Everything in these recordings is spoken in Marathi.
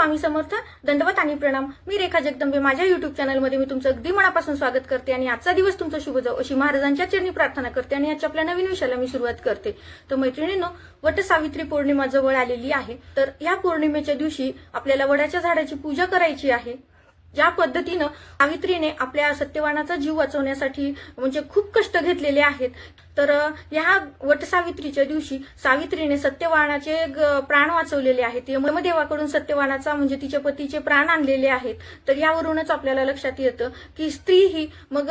स्वामी समर्थ दंडवत आणि प्रणाम. मी रेखा जगदंबे माझ्या युट्यूब चॅनलमध्ये मी तुमचं अगदी मनापासून स्वागत करते आणि आजचा दिवस तुमचा शुभ जाऊ अशी महाराजांच्या चरणी प्रार्थना करते आणि आजच्या आपल्या नवीन विषयाला मी सुरुवात करते. तर मैत्रिणीनो वट सावित्री पौर्णिमा जवळ आलेली आहे. तर या पौर्णिमेच्या दिवशी आपल्याला वडाच्या झाडाची पूजा करायची आहे. ज्या पद्धतीनं सावित्रीने आपल्या सत्यवानाचा जीव वाचवण्यासाठी म्हणजे खूप कष्ट घेतलेले आहेत तर ह्या वटसावित्रीच्या दिवशी सावित्रीने सत्यवानाचे ग- प्राण वाचवलेले आहेत. यमदेवाकडून सत्यवानाचा म्हणजे तिच्या पतीचे प्राण आणलेले आहेत. तर यावरूनच आपल्याला लक्षात येतं की स्त्री ही मग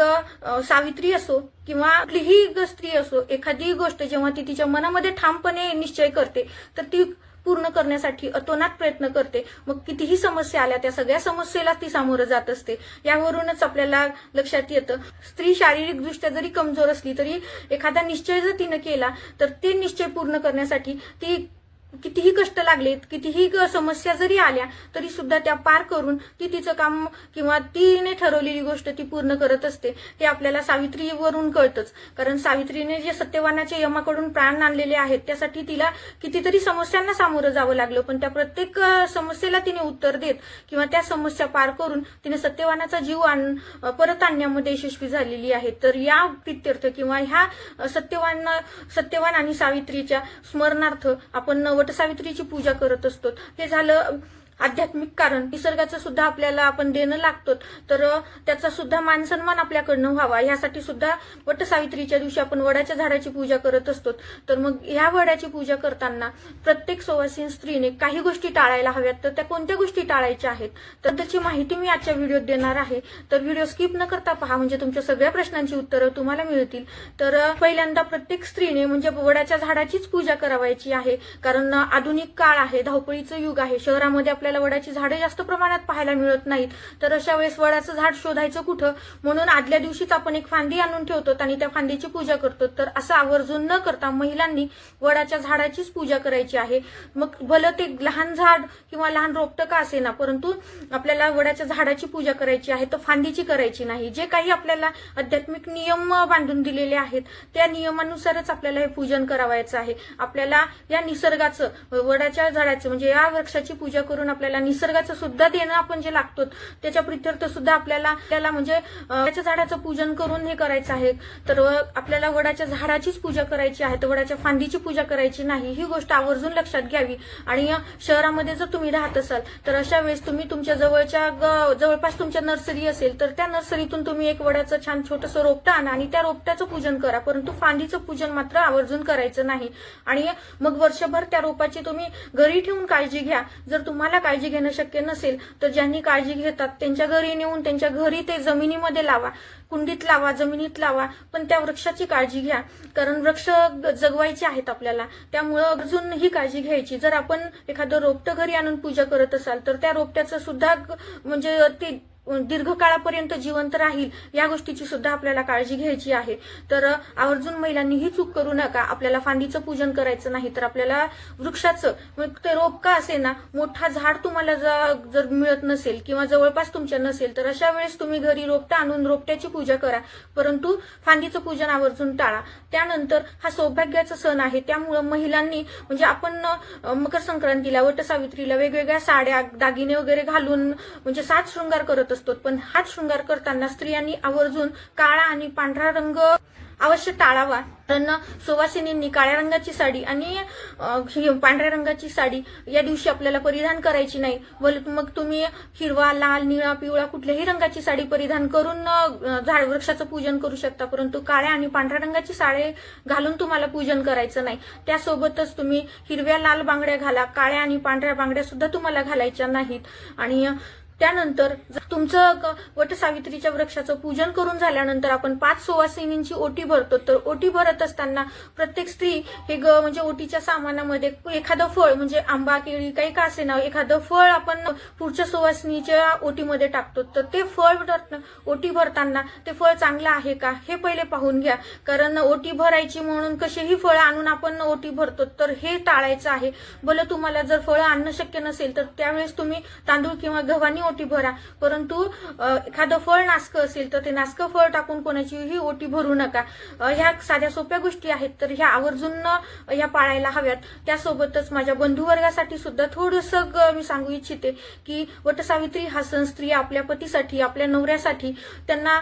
सावित्री असो किंवा कुठलीही ग- स्त्री असो एखादी गोष्ट जेव्हा ती तिच्या मनामध्ये ठामपणे निश्चय करते तर ती पूर्ण करण्यासाठी अतोनात प्रयत्न करते. मग कितीही समस्या आल्या त्या सगळ्या समस्येला ती सामोरं जात असते. यावरूनच आपल्याला लक्षात येतं स्त्री शारीरिकदृष्ट्या जरी कमजोर असली तरी एखादा निश्चय जर तिनं केला तर ते निश्चय पूर्ण करण्यासाठी ती कितीही कष्ट लागलेत कितीही ग- समस्या जरी आल्या तरी सुद्धा त्या पार करून ती तिचं काम किंवा तिने ठरवलेली गोष्ट ती पूर्ण करत असते हे आपल्याला सावित्रीवरून कळतंच. कारण सावित्रीने जे सत्यवानाच्या यमाकडून प्राण आणलेले आहेत त्यासाठी तिला कितीतरी समस्यांना सामोरं जावं लागलं पण त्या प्रत्येक समस्येला तिने उत्तर देत किंवा त्या समस्या पार करून तिने सत्यवानाचा जीव आण परत आणण्यामध्ये यशस्वी झालेली आहे. तर या प्रित्यर्थ किंवा ह्या सत्यवान सत्यवान आणि सावित्रीच्या स्मरणार्थ आपण वटसावित्रीची पूजा करत असतो. हे झालं आध्यात्मिक कारण निसर्गाचं सुद्धा आपल्याला आपण देणं लागतो. तर त्याचा सुद्धा मानसन्मान आपल्याकडनं व्हावा. यासाठी सुद्धा वटसावित्रीच्या दिवशी आपण वडाच्या झाडाची पूजा करत असतो. तर मग ह्या वडाची पूजा करताना प्रत्येक सुवासीन स्त्रीने काही गोष्टी टाळायला हव्यात. तर त्या कोणत्या गोष्टी टाळायच्या आहेत? तर त्याची माहिती मी आजच्या व्हिडिओत देणार आहे. तर व्हिडिओ स्किप न करता पहा म्हणजे तुमच्या सगळ्या प्रश्नांची उत्तरं तुम्हाला मिळतील. तर पहिल्यांदा प्रत्येक स्त्रीने म्हणजे वडाच्या झाडाचीच पूजा करावायची आहे. कारण आधुनिक काळ आहे धावपळीचं युग आहे. शहरामध्ये आपल्या आपल्याला वडाची झाडे जास्त प्रमाणात पाहायला मिळत नाहीत. तर अशा वेळेस वडाचं झाड शोधायचं कुठं? म्हणून आदल्या दिवशीच आपण एक फांदी आणून ठेवतो आणि त्या फांदीची पूजा करतो. तर असं आवर्जून न करता महिलांनी वडाच्या झाडाचीच पूजा करायची आहे. मग भलं ते लहान झाड किंवा लहान रोपटं का असेना परंतु आपल्याला वडाच्या झाडाची पूजा करायची आहे तर फांदीची करायची नाही. जे काही आपल्याला आध्यात्मिक नियम बांधून दिलेले आहेत त्या नियमानुसारच आपल्याला हे पूजन करावायचं आहे. आपल्याला या निसर्गाचं वडाच्या झाडाचं म्हणजे या वृक्षाची पूजा करून आपल्याला निसर्गाचं सुद्धा देणं आपण जे लागतो त्याच्या प्रित्यर्थ सुद्धा आपल्याला आपल्याला म्हणजे अं, वडाच्या झाडाचं पूजन करून हे करायचं आहे. तर आपल्याला वडाच्या झाडाचीच पूजा करायची आहे तर वडाच्या फांदीची पूजा करायची नाही ही गोष्ट आवर्जून लक्षात घ्यावी. आणि शहरामध्ये जर तुम्ही राहत असाल तर अशा वेळेस तुम्ही तुमच्या जवळच्या ग- जवळपास तुमच्या नर्सरी असेल तर त्या नर्सरीतून तुम्ही एक वडाचं छान छोटंसं रोपटं आणा आणि त्या रोपट्याचं पूजन करा. परंतु फांदीचं पूजन मात्र आवर्जून करायचं नाही. आणि मग वर्षभर त्या रोपाची तुम्ही घरी ठेवून काळजी घ्या. जर तुम्हाला काळजी घेणं शक्य नसेल तर ज्यांनी काळजी घेतात त्यांच्या घरी नेऊन त्यांच्या घरी ते जमिनीमध्ये लावा कुंडीत लावा जमिनीत लावा पण त्या वृक्षाची काळजी घ्या. कारण वृक्ष जगवायचे आहेत आपल्याला त्यामुळं अजून ही काळजी घ्यायची. जर आपण एखादं रोपटं घरी आणून पूजा करत असाल तर त्या रोपट्याचं सुद्धा म्हणजे ते दीर्घकाळापर्यंत जिवंत राहील या गोष्टीची सुद्धा आपल्याला काळजी घ्यायची आहे. तर आवर्जून महिलांनी ही चूक करू नका. आपल्याला फांदीचं पूजन करायचं नाही तर आपल्याला वृक्षाचं मग ते रोप का असे ना मोठा झाड तुम्हाला जर मिळत नसेल किंवा जवळपास तुमच्या नसेल तर अशा वेळेस तुम्ही घरी रोपटं आणून रोपट्याची पूजा करा. परंतु फांदीचं पूजन आवर्जून टाळा. त्यानंतर हा सौभाग्याचा सण आहे. त्यामुळं महिलांनी म्हणजे आपण मकर संक्रांतीला वटसावित्रीला वेगवेगळ्या साड्या दागिने वगैरे घालून म्हणजे सात शृंगार करत असतो. पण हाच शृंगार करताना स्त्रियांनी आवर्जून काळा आणि पांढरा रंग अवश्य टाळावा. त्यांना सुवासिनींनी काळ्या रंगाची साडी आणि पांढऱ्या रंगाची साडी या दिवशी आपल्याला परिधान करायची नाही. मग तुम्ही हिरवा लाल निळा पिवळा कुठल्याही रंगाची साडी परिधान करून झाड वृक्षाचं पूजन करू शकता. परंतु काळ्या आणि पांढऱ्या रंगाची साडी घालून तुम्हाला पूजन करायचं नाही. त्यासोबतच तुम्ही हिरव्या लाल बांगड्या घाला. काळ्या आणि पांढऱ्या बांगड्या सुद्धा तुम्हाला घालायच्या नाहीत. आणि त्यानंतर जर तुमचं क- वटसावित्रीच्या वृक्षाचं पूजन करून झाल्यानंतर आपण पाच सुवासिनींची ओटी भरतो तर ओटी भरत असताना प्रत्येक स्त्री हे ग म्हणजे ओटीच्या सामानामध्ये एखादं फळ म्हणजे आंबा केळी काही का असे नाव एखादं फळ आपण पुढच्या सुवासिनीच्या ओटीमध्ये टाकतो. तर ते फळ ओटी भरताना ते फळ चांगलं आहे का हे पहिले पाहून घ्या. कारण ओटी भरायची म्हणून कशीही फळं आणून आपण ओटी भरतो तर हे टाळायचं आहे. भलं तुम्हाला जर फळं आणणं शक्य नसेल तर त्यावेळेस तुम्ही तांदूळ किंवा गव्हाणी ओटी भरा. परंतु एखादं फळ नासकं असेल तर ते नासकं फळ टाकून कोणाचीही ओटी भरू नका. ह्या साध्या सोप्या गोष्टी आहेत. तर ह्या आवर्जून ह्या पाळायला हव्यात. त्यासोबतच माझ्या बंधुवर्गासाठी सुद्धा थोडस मी सांगू इच्छिते की वटसावित्री हा सण स्त्री आपल्या पतीसाठी आपल्या नवऱ्यासाठी त्यांना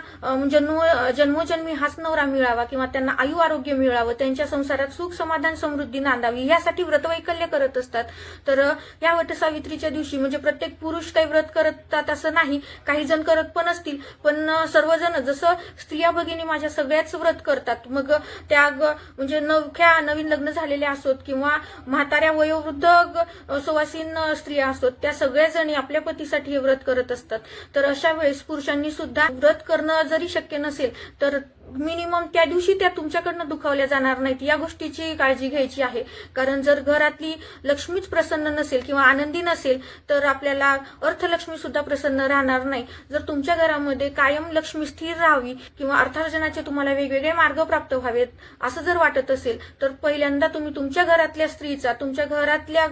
जन्म म्हणजे जन्मोजन्मी हाच नवरा मिळावा किंवा त्यांना आयु आरोग्य मिळावं त्यांच्या संसारात सुख समाधान समृद्धी नांदावी यासाठी व्रतवैकल्य करत असतात. तर या वटसावित्रीच्या दिवशी म्हणजे प्रत्येक पुरुष काही व्रत करत करतात असं नाही. काही जण करत पण असतील. पण सर्वजण जसं स्त्रिया भगिनी माझ्या सगळ्याच व्रत करतात. मग त्या ग- म्हणजे नवख्या नवीन लग्न झालेल्या असोत किंवा म्हाताऱ्या वयोवृद्ध सुवासीन स्त्रिया असोत त्या सगळ्या जणी आपल्या पतीसाठी हे व्रत करत असतात. तर अशा वेळेस पुरुषांनी सुद्धा व्रत करणं जरी शक्य नसेल तर मिनिमम त्या दिवशी त्या तुमच्याकडनं दुखावल्या जाणार नाहीत. या गोष्टीची काळजी घ्यायची आहे. कारण जर घरातली लक्ष्मीच प्रसन्न नसेल किंवा आनंदी नसेल तर आपल्याला अर्थलक्ष्मी सुद्धा प्रसन्न राहणार नाही. जर तुमच्या घरामध्ये कायम लक्ष्मी स्थिर राहावी किंवा अर्थार्जनाचे तुम्हाला वेगवेगळे मार्ग प्राप्त व्हावेत असं जर वाटत असेल तर पहिल्यांदा तुम्ही तुमच्या घरातल्या स्त्रीचा तुमच्या घरातल्या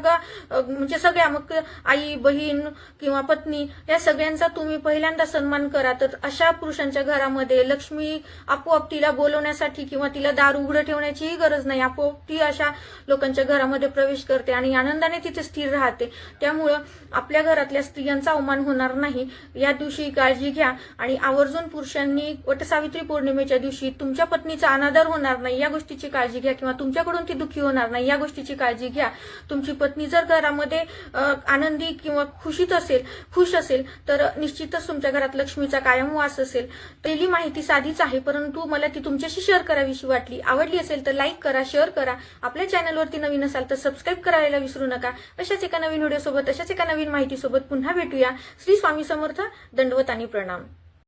म्हणजे सगळ्या मग आई बहीण किंवा पत्नी या सगळ्यांचा तुम्ही पहिल्यांदा सन्मान करा. तर अशा पुरुषांच्या घरामध्ये लक्ष्मी आप आपोआप तिला बोलवण्यासाठी किंवा तिला दार उघडं ठेवण्याचीही गरज नाही. आपोआप ती अशा लोकांच्या घरामध्ये प्रवेश करते आणि आनंदाने तिथे स्थिर राहते. त्यामुळं आपल्या घरातल्या स्त्रियांचा अवमान होणार नाही. या दिवशी काळजी घ्या आणि आवर्जून पुरुषांनी वटसावित्री पौर्णिमेच्या दिवशी तुमच्या पत्नीचा अनादर होणार नाही या गोष्टीची काळजी घ्या किंवा तुमच्याकडून ती दुःखी होणार नाही या गोष्टीची काळजी घ्या. तुमची पत्नी जर घरामध्ये आनंदी किंवा खुशीत असेल खुश असेल तर निश्चितच तुमच्या घरात लक्ष्मीचा कायम वास असेल. पहिली माहिती साधीच आहे परंतु परंतु मला ती तुमच्याशी शेअर करावीशी वाटली आवडली असेल तर लाईक करा शेअर करा. आपल्या चॅनलवरती नवीन असाल तर सबस्क्राईब करायला विसरू नका. अशाच एका नवीन व्हिडिओसोबत अशाच एका नवीन माहितीसोबत पुन्हा भेटूया. श्री स्वामी समर्थ दंडवत आणि प्रणाम.